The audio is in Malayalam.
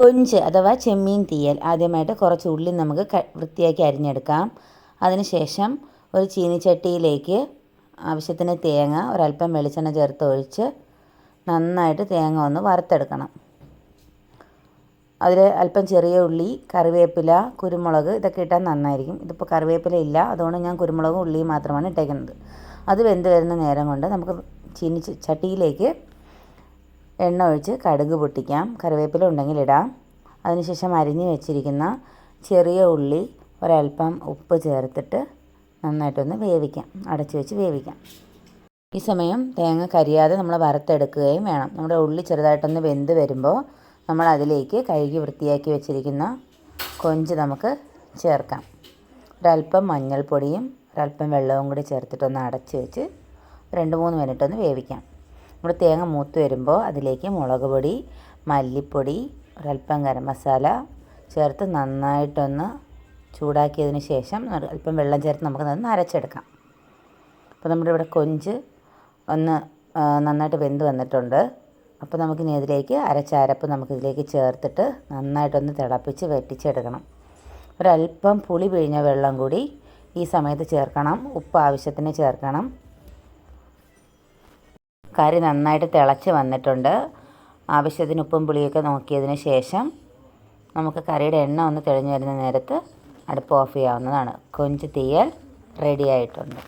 കൊഞ്ച് അഥവാ ചെമ്മീൻ തീയൽ ആദ്യമായിട്ട് കുറച്ച് ഉള്ളി നമുക്ക് വൃത്തിയാക്കി അരിഞ്ഞെടുക്കാം. അതിനുശേഷം ഒരു ചീനിച്ചട്ടിയിലേക്ക് ആവശ്യത്തിന് തേങ്ങ ഒരല്പം വെളിച്ചെണ്ണ ചേർത്ത് ഒഴിച്ച് നന്നായിട്ട് തേങ്ങ ഒന്ന് വറുത്തെടുക്കണം. അതിൽ അല്പം ചെറിയ ഉള്ളി കറിവേപ്പില കുരുമുളക് ഇതൊക്കെ ഇട്ടാൽ നന്നായിരിക്കും. ഇതിപ്പോൾ കറിവേപ്പില ഇല്ല അതുകൊണ്ട് ഞാൻ കുരുമുളകും ഉള്ളിയും മാത്രമാണ് ഇട്ടേക്കുന്നത്. അത് വെന്ത് വരുന്ന നേരം കൊണ്ട് നമുക്ക് ചീനി ചട്ടിയിലേക്ക് എണ്ണ ഒഴിച്ച് കടുക് പൊട്ടിക്കാം. കറിവേപ്പില ഉണ്ടെങ്കിൽ ഇടാം. അതിനുശേഷം അരിഞ്ഞ് വെച്ചിരിക്കുന്ന ചെറിയ ഉള്ളി ഒരൽപ്പം ഉപ്പ് ചേർത്തിട്ട് നന്നായിട്ടൊന്ന് വേവിക്കാം. അടച്ച് വെച്ച് വേവിക്കാം. ഈ സമയം തേങ്ങ കരിയാതെ നമ്മൾ വറുത്തെടുക്കുകയും വേണം. നമ്മുടെ ഉള്ളി ചെറുതായിട്ടൊന്ന് വെന്ത് വരുമ്പോൾ നമ്മൾ അതിലേക്ക് കഴുകി വൃത്തിയാക്കി വെച്ചിരിക്കുന്ന കൊഞ്ച് നമുക്ക് ചേർക്കാം. ഒരല്പം മഞ്ഞൾപ്പൊടിയും ഒരല്പം വെള്ളവും കൂടി ചേർത്തിട്ടൊന്ന് അടച്ച് വെച്ച് രണ്ട് മൂന്ന് മിനിറ്റ് ഒന്ന് വേവിക്കാം. നമ്മൾ തേങ്ങ മൂത്ത് വരുമ്പോൾ അതിലേക്ക് മുളക് പൊടി മല്ലിപ്പൊടി ഒരല്പം ഗരം മസാല ചേർത്ത് നന്നായിട്ടൊന്ന് ചൂടാക്കിയതിന് ശേഷം അല്പം വെള്ളം ചേർത്ത് നമുക്ക് നന്ന് അരച്ചെടുക്കാം. അപ്പോൾ നമ്മുടെ ഇവിടെ കൊഞ്ച് ഒന്ന് നന്നായിട്ട് വെന്ത് വന്നിട്ടുണ്ട്. അപ്പോൾ നമുക്കിനി ഇതിലേക്ക് അരച്ച അരപ്പ് നമുക്കിതിലേക്ക് ചേർത്തിട്ട് നന്നായിട്ടൊന്ന് തിളപ്പിച്ച് വെട്ടിച്ചെടുക്കണം ഒരല്പം പുളി പിഴിഞ്ഞ വെള്ളം കൂടി ഈ സമയത്ത് ചേർക്കണം. ഉപ്പ് ആവശ്യത്തിന് ചേർക്കണം. കറി നന്നായിട്ട് തിളച്ച് വന്നിട്ടുണ്ട്. ആവശ്യത്തിന് ഉപ്പും പുളിയൊക്കെ നോക്കിയതിന് ശേഷം നമുക്ക് കറിയുടെ എണ്ണ ഒന്ന് തെളിഞ്ഞു വരുന്ന നേരത്ത് അടുപ്പ് ഓഫ് ചെയ്യാവുന്നതാണ്. കൊഞ്ച് തീയൽ റെഡി ആയിട്ടുണ്ട്.